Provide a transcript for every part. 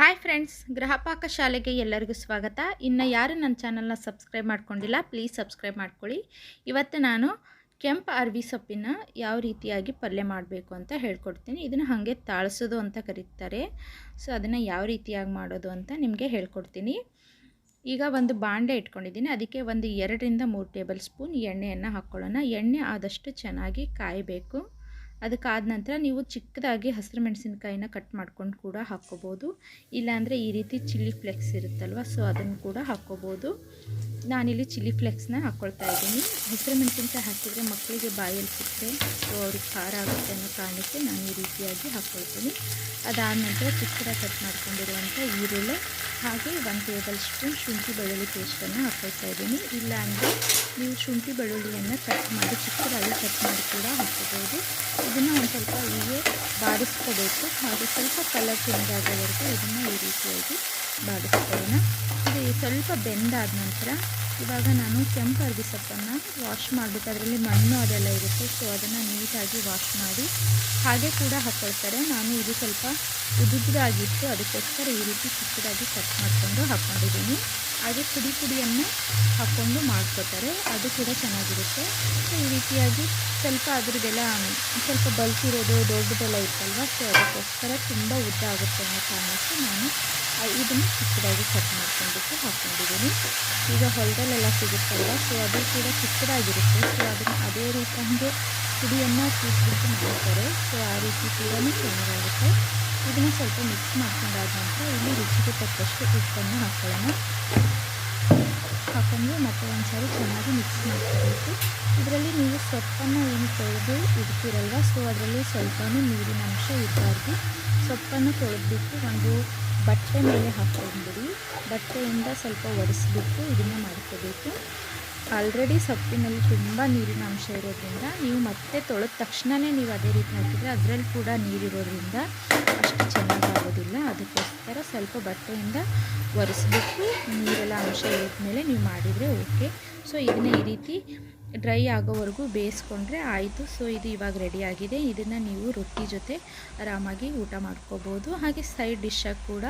Hi friends, ಗ್ರಹಪಾಕ ಶಾಲೆಗೆ ಎಲ್ಲರಿಗೂ ಸ್ವಾಗತ. ಇನ್ನು ಯಾರು ನನ್ನ ಚಾನಲ್ನ ಸಬ್ಸ್ಕ್ರೈಬ್ ಮಾಡ್ಕೊಂಡಿಲ್ಲ, ಪ್ಲೀಸ್ ಸಬ್ಸ್ಕ್ರೈಬ್ ಮಾಡ್ಕೊಳ್ಳಿ. ಇವತ್ತು ನಾನು ಕೆಂಪು ಅರ್ವಿ ಸೊಪ್ಪಿನ ಯಾವ ರೀತಿಯಾಗಿ ಪಲ್ಯ ಮಾಡಬೇಕು ಅಂತ ಹೇಳ್ಕೊಡ್ತೀನಿ. ಇದನ್ನು ಹಾಗೆ ತಾಳಿಸೋದು ಅಂತ ಕರೀತಾರೆ. ಸೊ, ಅದನ್ನು ಯಾವ ರೀತಿಯಾಗಿ ಮಾಡೋದು ಅಂತ ನಿಮಗೆ ಹೇಳ್ಕೊಡ್ತೀನಿ. ಈಗ ಒಂದು ಬಾಂಡೆ ಇಟ್ಕೊಂಡಿದ್ದೀನಿ. ಅದಕ್ಕೆ ಒಂದು ಎರಡರಿಂದ ಮೂರು ಟೇಬಲ್ ಸ್ಪೂನ್ ಎಣ್ಣೆಯನ್ನು ಹಾಕ್ಕೊಳ್ಳೋಣ. ಎಣ್ಣೆ ಆದಷ್ಟು ಚೆನ್ನಾಗಿ ಕಾಯಬೇಕು. ಅದಕ್ಕಾದ ನಂತರ ನೀವು ಚಿಕ್ಕದಾಗಿ ಹಸಿರು ಮೆಣಸಿನ್ಕಾಯಿನ ಕಟ್ ಮಾಡ್ಕೊಂಡು ಕೂಡ ಹಾಕ್ಕೋಬೋದು. ಇಲ್ಲಾಂದರೆ ಈ ರೀತಿ ಚಿಲ್ಲಿ ಫ್ಲೆಕ್ಸ್ ಇರುತ್ತಲ್ವ, ಸೊ ಅದನ್ನು ಕೂಡ ಹಾಕ್ಕೋಬೋದು. ನಾನಿಲ್ಲಿ ಚಿಲ್ಲಿ ಫ್ಲೆಕ್ಸ್ನ ಹಾಕ್ಕೊಳ್ತಾ ಇದ್ದೀನಿ. ಹಸಿರು ಮೆಣಸಿನ್ಕಾಯಿ ಹಾಕಿದರೆ ಮಕ್ಕಳಿಗೆ ಬಾಯಲ್ಲಿ ಸಿಕ್ಕರೆ, ಸೊ ಅವ್ರಿಗೆ ಖಾರ ಆಗುತ್ತೆ ಅನ್ನೋ ಕಾರಣಕ್ಕೆ ನಾನು ಈ ರೀತಿಯಾಗಿ ಹಾಕ್ಕೊಳ್ತೀನಿ ಅದಾದ ನಂತರ ಚಿಕ್ಕದಾಗಿ ಕಟ್ ಮಾಡ್ಕೊಂಡಿರುವಂಥ ಈರುಳ್ಳಿ ಹಾಗೆ ಒಂದು ಟೇಬಲ್ ಸ್ಪೂನ್ ಶುಂಠಿ ಬೆಳ್ಳುಳ್ಳಿ ಪೇಸ್ಟನ್ನು ಹಾಕ್ಕೊಳ್ತಾ ಇದ್ದೀನಿ. ಇಲ್ಲಾಂದರೆ ನೀವು ಶುಂಠಿ ಬೆಳ್ಳುಳ್ಳಿಯನ್ನು ಕಟ್ ಮಾಡಿ ಚಿಕ್ಕದಾಗಿ ಕಟ್ ಮಾಡಿ ಕೂಡ ಹಾಕ್ಕೋಬೋದು. ಇದನ್ನು ಒಂದು ಸ್ವಲ್ಪ ಹೀಗೆ ಬಾಡಿಸ್ಕೋಬೇಕು. ಹಾಗೆ ಸ್ವಲ್ಪ ಕಲರ್ ಚೇಂಜ್ ಆಗೋವರೆಗೂ ಇದನ್ನು ಈ ರೀತಿಯಾಗಿ ಬಾಡಿಸ್ಕೊಳ್ಳೋಣ. ಇದು ಸ್ವಲ್ಪ ಬೆಂದಾದ ನಂತರ ಇವಾಗ ನಾನು ಕೆಂಪು ಅರ್ಬಿ ಸೊಪ್ಪನ್ನು ವಾಶ್ ಮಾಡಬೇಕು. ಅದರಲ್ಲಿ ಮಣ್ಣು ಅದೆಲ್ಲ ಇರುತ್ತೆ. ಸೊ ಅದನ್ನು ನೀಟಾಗಿ ವಾಶ್ ಮಾಡಿ ಹಾಗೆ ಕೂಡ ಹಾಕ್ಕೊಳ್ತಾರೆ ನಾನು ಇದು ಸ್ವಲ್ಪ ಉದುದಾಗಿತ್ತು ಅದಕ್ಕೋಸ್ಕರ ಈ ರೀತಿ ಚಿಕ್ಕದಾಗಿ ಕಟ್ ಮಾಡಿಕೊಂಡು ಹಾಕ್ಕೊಂಡಿದ್ದೀನಿ ಹಾಗೆ ಪುಡಿ ಪುಡಿಯನ್ನು ಹಾಕ್ಕೊಂಡು ಮಾಡ್ಕೋತಾರೆ. ಅದು ಕೂಡ ಚೆನ್ನಾಗಿರುತ್ತೆ. ಸೊ, ಈ ರೀತಿಯಾಗಿ ಸ್ವಲ್ಪ ಅದ್ರದ್ದೆಲ್ಲ, ಸ್ವಲ್ಪ ಬಲ್ಸಿರೋದು ದೊಡ್ಡದೆಲ್ಲ ಇತ್ತಲ್ವ? ಸೊ, ಅದಕ್ಕೋಸ್ಕರ ತುಂಬ ಉದ್ದ ಆಗುತ್ತೆ ಅನ್ನೋ ಕಾರಣಕ್ಕೆ ನಾನು ಇದನ್ನು ಚಿಕ್ಕದಾಗಿ ಕಟ್ ಮಾಡ್ಕೊಂಡ್ಬಿಟ್ಟು ಹಾಕ್ಕೊಂಡಿದ್ದೀನಿ ಈಗ ಹೊಲದಲ್ಲೆಲ್ಲ ಸಿಗುತ್ತಲ್ವ? ಸೊ, ಅದು ಕೂಡ ಚಿಕ್ಕದಾಗಿರುತ್ತೆ. ಸೊ, ಅದನ್ನು ಅದೇ ರೀತಿ ಹಂಗೆ ಪುಡಿಯನ್ನು ಕೂತ್ಬಿಟ್ಟು ಮಾಡ್ತಾರೆ. ಸೊ, ಆ ರೀತಿ ಕೂಡ ಚೆನ್ನಾಗಾಗುತ್ತೆ ಇದನ್ನು ಸ್ವಲ್ಪ ಮಿಕ್ಸ್ ಮಾಡ್ಕೊಂಡಾದ ನಂತರ ಇಲ್ಲಿ ರುಚಿಗೆ ತಕ್ಕಷ್ಟು ಉಪ್ಪನ್ನು ಹಾಕೊಳ್ಳೋಣ. ಹಾಕೊಂಡು ಚೆನ್ನಾಗಿ ಮಿಕ್ಸ್ ಮಾಡ್ಕೋಬೇಕು. ಇದರಲ್ಲಿ ನೀವು ಸೊಪ್ಪನ್ನು ಏನು ತೊಳೆದು ಇಡ್ತೀರಲ್ವ? ಸೊ ಅದರಲ್ಲಿ ಸ್ವಲ್ಪ ನೀರಿನ ಅಂಶ ಇರಬಾರ್ದು. ಸೊಪ್ಪನ್ನು ತೊಳೆದ್ಬಿಟ್ಟು ಒಂದು ಬಟ್ಟೆ ಮೇಲೆ ಹಾಕ್ಕೊಂಡ್ಬಿಡಿ. ಬಟ್ಟೆಯಿಂದ ಸ್ವಲ್ಪ ಒರೆಸ್ಬಿಟ್ಟು ಇದನ್ನು ಮಾಡ್ಕೋಬೇಕು. ಆಲ್ರೆಡಿ ಸೊಪ್ಪಿನಲ್ಲಿ ತುಂಬ ನೀರಿನ ಅಂಶ ಇರೋದ್ರಿಂದ ನೀವು ಮತ್ತೆ ತೊಳೆದ ತಕ್ಷಣವೇ ನೀವು ಅದೇ ರೀತಿ ಹಾಕಿದರೆ ಅದರಲ್ಲಿ ಕೂಡ ನೀರಿರೋದ್ರಿಂದ ಅಷ್ಟು ಚೆನ್ನಾಗಾಗೋದಿಲ್ಲ. ಅದಕ್ಕೋಸ್ಕರ ಸ್ವಲ್ಪ ಬಟ್ಟೆಯಿಂದ ಒರೆಸ್ಬಿಟ್ಟು ನೀರೆಲ್ಲ ಅಂಶ ಇರೋದ್ಮೇಲೆ ನೀವು ಮಾಡಿದರೆ ಓಕೆ. ಸೊ, ಇದನ್ನ ಈ ರೀತಿ ಡ್ರೈ ಆಗೋವರೆಗೂ ಬೇಯಿಸ್ಕೊಂಡ್ರೆ ಆಯಿತು. ಸೊ, ಇದು ಇವಾಗ ರೆಡಿಯಾಗಿದೆ ಇದನ್ನು ನೀವು ರೊಟ್ಟಿ ಜೊತೆ ಆರಾಮಾಗಿ ಊಟ ಮಾಡ್ಕೋಬೋದು. ಹಾಗೆ ಸೈಡ್ ಡಿಶ್ಶಾಗಿ ಕೂಡ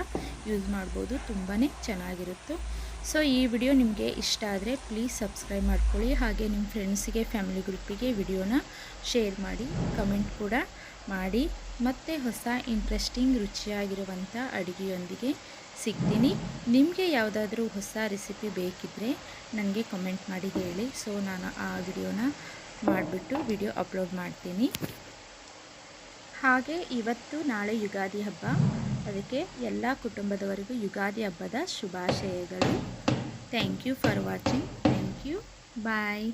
ಯೂಸ್ ಮಾಡ್ಬೋದು. ತುಂಬಾ ಚೆನ್ನಾಗಿರುತ್ತೆ. ಸೊ ಈ ವಿಡಿಯೋ ನಿಮಗೆ ಇಷ್ಟ ಆದರೆ ಪ್ಲೀಸ್ ಸಬ್ಸ್ಕ್ರೈಬ್ ಮಾಡ್ಕೊಳ್ಳಿ ಹಾಗೆ ನಿಮ್ಮ ಫ್ರೆಂಡ್ಸಿಗೆ, ಫ್ಯಾಮಿಲಿ ಗ್ರೂಪಿಗೆ ವಿಡಿಯೋನ ಶೇರ್ ಮಾಡಿ, ಕಮೆಂಟ್ ಕೂಡ ಮಾಡಿ. ಮತ್ತೆ ಹೊಸ ಇಂಟ್ರೆಸ್ಟಿಂಗ್, ರುಚಿಯಾಗಿರುವಂಥ ಅಡುಗೆಯೊಂದಿಗೆ ಸಿಗ್ತೀನಿ. ನಿಮಗೆ ಯಾವುದಾದ್ರೂ ಹೊಸ ರೆಸಿಪಿ ಬೇಕಿದ್ದರೆ ನನಗೆ ಕಮೆಂಟ್ ಮಾಡಿ ಹೇಳಿ. ಸೊ ನಾನು ಆ ವಿಡಿಯೋನ ಮಾಡಿಬಿಟ್ಟು ವಿಡಿಯೋ ಅಪ್ಲೋಡ್ ಮಾಡ್ತೀನಿ. ಹಾಗೆ ಇವತ್ತು ನಾಳೆ ಯುಗಾದಿ ಹಬ್ಬ. ಅದಕ್ಕೆ ಎಲ್ಲ ಕುಟುಂಬದವರಿಗೂ ಯುಗಾದಿ ಹಬ್ಬದ ಶುಭಾಶಯಗಳು. Thank you for watching thank you bye